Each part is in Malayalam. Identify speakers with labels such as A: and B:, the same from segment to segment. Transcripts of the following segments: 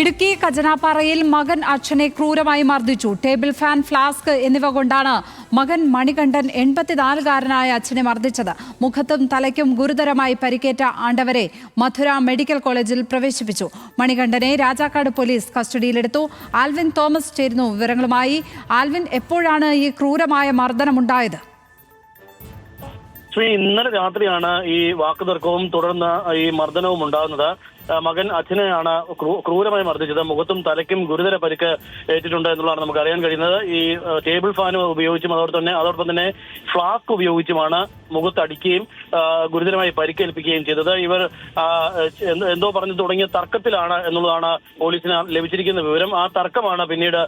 A: ഇടുക്കി ഖജനാപ്പാറയിൽ മകൻ അച്ഛനെ ക്രൂരമായി മർദ്ദിച്ചു. ടേബിൾ ഫാൻ ഫ്ലാസ്ക് എന്നിവ കൊണ്ടാണ് മകൻ മണികണ്ഠൻ എൺപത്തിനാലുകാരനായ അച്ഛനെ മർദ്ദിച്ചത്. മുഖത്തും തലയ്ക്കും ഗുരുതരമായി പരിക്കേറ്റ ആണ്ടവരെ മധുര മെഡിക്കൽ കോളേജിൽ പ്രവേശിപ്പിച്ചു. മണികണ്ഠനെ രാജാക്കാട് പോലീസ് കസ്റ്റഡിയിലെടുത്തു. ആൽവിൻ തോമസ് ചേരുന്നു വിവരങ്ങളുമായി. ആൽവിൻ എപ്പോഴാണ് ഈ ക്രൂരമായ മർദ്ദനമുണ്ടായത്?
B: ശ്രീ ഇന്നലെ രാത്രിയാണ് ഈ വാക്കുതർക്കവും തുടർന്ന് ഈ മർദ്ദനവും ഉണ്ടാകുന്നത്. മകൻ അച്ഛനെയാണ് ക്രൂരമായി മർദ്ദിച്ചത്. മുഖത്തും തലയ്ക്കും ഗുരുതര പരിക്ക് ഏറ്റിട്ടുണ്ട് എന്നുള്ളതാണ് നമുക്ക് അറിയാൻ കഴിയുന്നത്. ഈ ടേബിൾ ഫാൻ ഉപയോഗിച്ചും അതോടൊപ്പം തന്നെ അതോടൊപ്പം തന്നെ ഫ്ലാസ്ക് ഉപയോഗിച്ചുമാണ് മുഖത്തടിക്കുകയും ഗുരുതരമായി പരിക്കേൽപ്പിക്കുകയും ചെയ്തത്. ഇവർ എന്തോ പറഞ്ഞു തുടങ്ങിയ തർക്കത്തിലാണ് എന്നുള്ളതാണ് പോലീസിന് ലഭിച്ചിരിക്കുന്ന വിവരം. ആ തർക്കമാണ് പിന്നീട്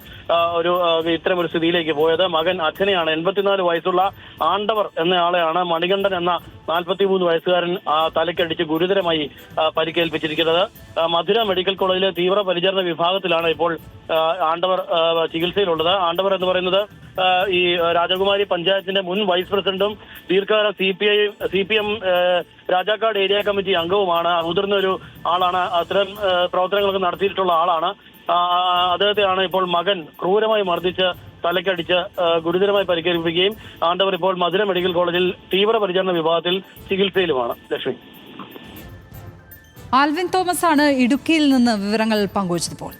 B: ഒരു ഇത്തരം ഒരു സ്ഥിതിയിലേക്ക് പോയത്. മകൻ അച്ഛനെയാണ് എൺപത്തിനാല് വയസ്സുള്ള ആണ്ടവർ എന്നയാളെയാണ് മണികണ്ഠൻ എന്ന നാൽപ്പത്തിമൂന്ന് വയസ്സുകാരൻ തലക്കടിച്ച് ഗുരുതരമായി പരിക്കേൽപ്പിച്ചിരിക്കുന്നത്. മധുര മെഡിക്കൽ കോളേജിലെ തീവ്ര പരിചരണ വിഭാഗത്തിലാണ് ഇപ്പോൾ ആണ്ടവർ ചികിത്സയിലുള്ളത്. ആണ്ടവർ എന്ന് പറയുന്നത് ഈ രാജകുമാരി പഞ്ചായത്തിന്റെ മുൻ വൈസ് പ്രസിഡന്റും ദീർഘകാല C P I C P M Rajakkad area committee അംഗവുമാണ്. മുതിർന്ന ഒരു ആളാണ്. അത്തരം പ്രവർത്തനങ്ങളൊക്കെ നടത്തിയിട്ടുള്ള ആളാണ്. അദ്ദേഹത്തെയാണ് ഇപ്പോൾ മകൻ ക്രൂരമായി മർദ്ദിച്ച് തലക്കടിച്ച് ഗുരുതരമായി പരിക്കേൽപ്പിക്കുകയും ആണ്ടവർ ഇപ്പോൾ മധുര മെഡിക്കൽ കോളേജിൽ തീവ്ര പരിചരണ വിഭാഗത്തിൽ ചികിത്സയിലുമാണ്. ലക്ഷ്മി.
A: ആൽവിൻ തോമസ് ആണ് ഇടുക്കിയിൽ നിന്ന് വിവരങ്ങൾ പങ്കുവച്ചപ്പോൾ